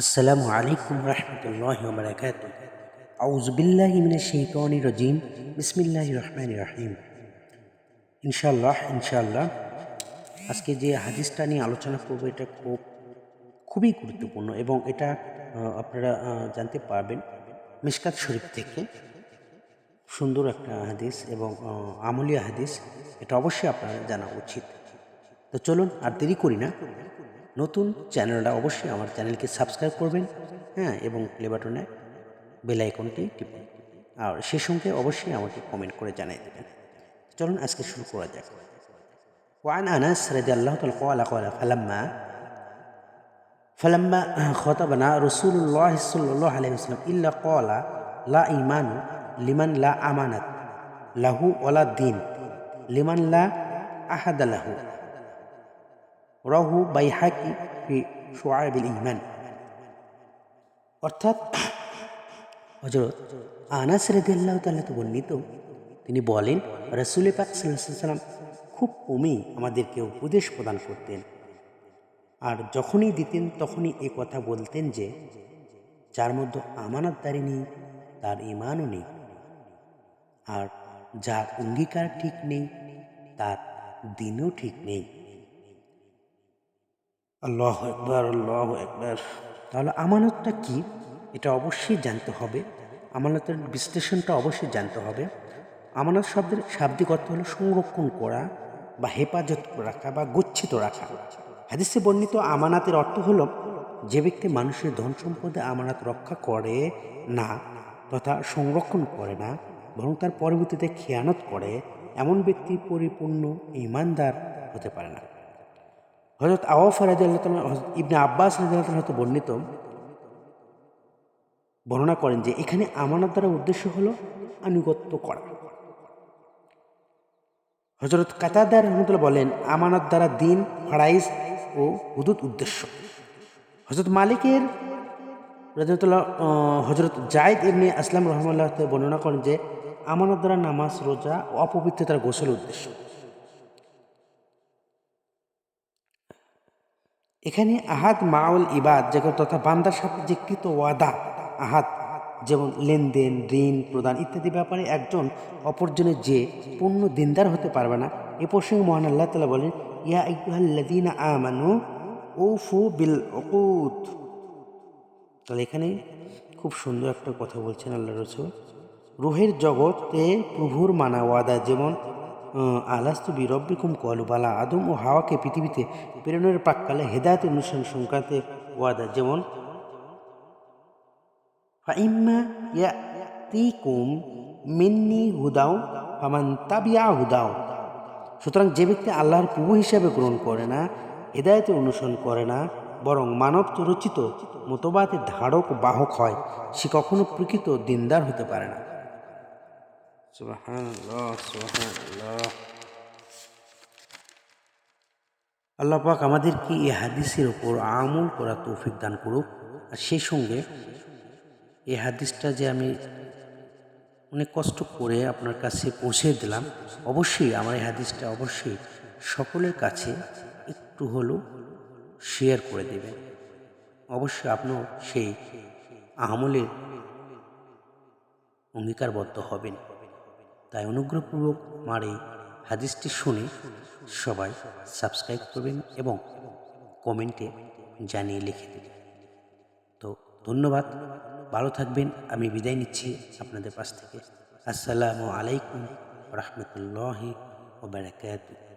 আসসালামু আলাইকুম রহমতুল্লাহ বরকাত। আউজবিল্লাহ মিন শৈতানি রজিম। বিসমিল্লাহ রহমান রহিম। ইনশাল্লাহ ইনশাল্লাহ আজকে যে হাদিসটা নিয়ে আলোচনা করব, এটা খুব, খুবই গুরুত্বপূর্ণ এবং এটা আপনারা জানতে পারবেন মিশকাত শরীফ থেকে। সুন্দর একটা হাদিস এবং আমলীয় হাদিস, এটা অবশ্যই আপনার জানা উচিত। তো চলুন, আর দেরি করি না। নতুন চ্যানেলটা অবশ্যই আমার চ্যানেলকে সাবস্ক্রাইব করবেন হ্যাঁ এবং প্লে বাটনে বেল আইকনটি টিপুন আর সে সঙ্গে অবশ্যই আমাকে কমেন্ট করে জানিয়ে দেবেন চলুন আজকে শুরু করা যাক وعن أنس رضي الله تعالى قال قال فلما فلما خطبنا رسول الله صلى الله عليه وسلم إلا قال لا إيمان لمن لا أمانة له ولا دين لمن لا أحد له রাহু বাইহাকি ফি শোয়াবিল ইমান অর্থাৎ হজরত আনাস রেদিল্লাহ তাল্লাহ তো বর্ণিত, তিনি বলেন, রসুল পাক সাল্লাম খুব কমই আমাদেরকে উপদেশ প্রদান করতেন। আর যখনই দিতেন, তখনই এ কথা বলতেন যে, যার মধ্যে আমানতদারি নেই, তার ইমানও নেই। আর যার অঙ্গীকার ঠিক নেই, তার দিনও ঠিক নেই। আল্লাহ একবার আল্লাহ একবার তাহলে আমানতটা কি? এটা অবশ্যই জানতে হবে। আমানতের বিশ্লেষণটা অবশ্যই জানতে হবে। আমানত শব্দের শাব্দিক অর্থ হলো সংরক্ষণ করা বা হেফাজত রাখা বা গচ্ছিত রাখা। হাদিসে বর্ণিত আমানাতের অর্থ হলো যে ব্যক্তি মানুষের ধন সম্পদে আমানত রক্ষা করে না তথা সংরক্ষণ করে না, বরং তার পরবর্তীতে খেয়ানত করে, এমন ব্যক্তি পরিপূর্ণ ইমানদার হতে পারে না। হজরত আওয়াফ রাজিয়াল্লাহ হজরত ইবনে আব্বাস রাজিয়াল্লাহ হতে বর্ণিত, বর্ণনা করেন যে এখানে আমানত দ্বারা উদ্দেশ্য হল আনুগত্য করা। হজরত কাতাদার রহমতুল্লাহ বলেন, আমানত দ্বারা দিন, ফারাইজ ও হুদুদ উদ্দেশ্য। হজরত মালিকের রাজতুল্লাহ হজরত জায়দ ইবনে আসলাম রহমাল্লাহ বর্ণনা করেন যে, আমানত দ্বারা নামাজ, রোজা ও অপবিত্রতার গোসল উদ্দেশ্য। এখানে আহাদ মাউল ইবাদ যেগুলো তথা বান্দার সাথে যে কৃত ওয়াদা, আহাদ, যেমন লেনদেন, ঋণ প্রদান ইত্যাদি ব্যাপারে একজন অপরজনের যে পূর্ণ দিনদার হতে পারবে না, এ প্রসঙ্গে মহান আল্লাহ তালা বলেন, ইয়া ইকুহাল্লাদিনা আমানু ওফু বিল অকুত তাহলে এখানে খুব সুন্দর একটা কথা বলছেন আল্লাহ রসুল। রুহের জগতে প্রভুর মানা ওয়াদা, যেমন আলাস্তু বিরব্বিকুম কলু বালা আদম ও হাওয়াকে পৃথিবীতে প্রেরণের প্রাককালে হেদায়ত অনুষ্ঠান সংক্রান্তে ওয়াদা। যেমন মিন্নি হুদাও, ফামান তাবিয়া হুদাও। সুতরাং যে ব্যক্তি আল্লাহর প্রভু হিসাবে গ্রহণ করে না, হেদায়তের অনুসরণ করে না, বরং মানব রচিত মতবাদের ধারক বাহক হয়, সে কখনো প্রকৃত দিনদার হতে পারে না। সুবহানাল্লাহ আল্লাহ পাক আমাদেরকে এই হাদিসের ওপর আমল করা তৌফিক দান করুক। আর সেই সঙ্গে এই হাদিসটা যে আমি অনেক কষ্ট করে আপনার কাছে পৌঁছে দিলাম, অবশ্যই আমার এই হাদিসটা অবশ্যই সকলের কাছে একটু হলেও শেয়ার করে দেবেন। অবশ্যই আপনিও সেই আমলের অঙ্গীকারবদ্ধ হবেন। তাই অনুগ্রহপূর্বক আমার এই হাদিসটি শুনে সবাই সাবস্ক্রাইব করবেন এবং কমেন্টে জানিয়ে লিখে দেবেন তো ধন্যবাদ, ভালো থাকবেন। আমি বিদায় নিচ্ছি আপনাদের পাশ থেকে। আসসালামু আলাইকুম রহমতুল্লাহি ওবরাকাতুহ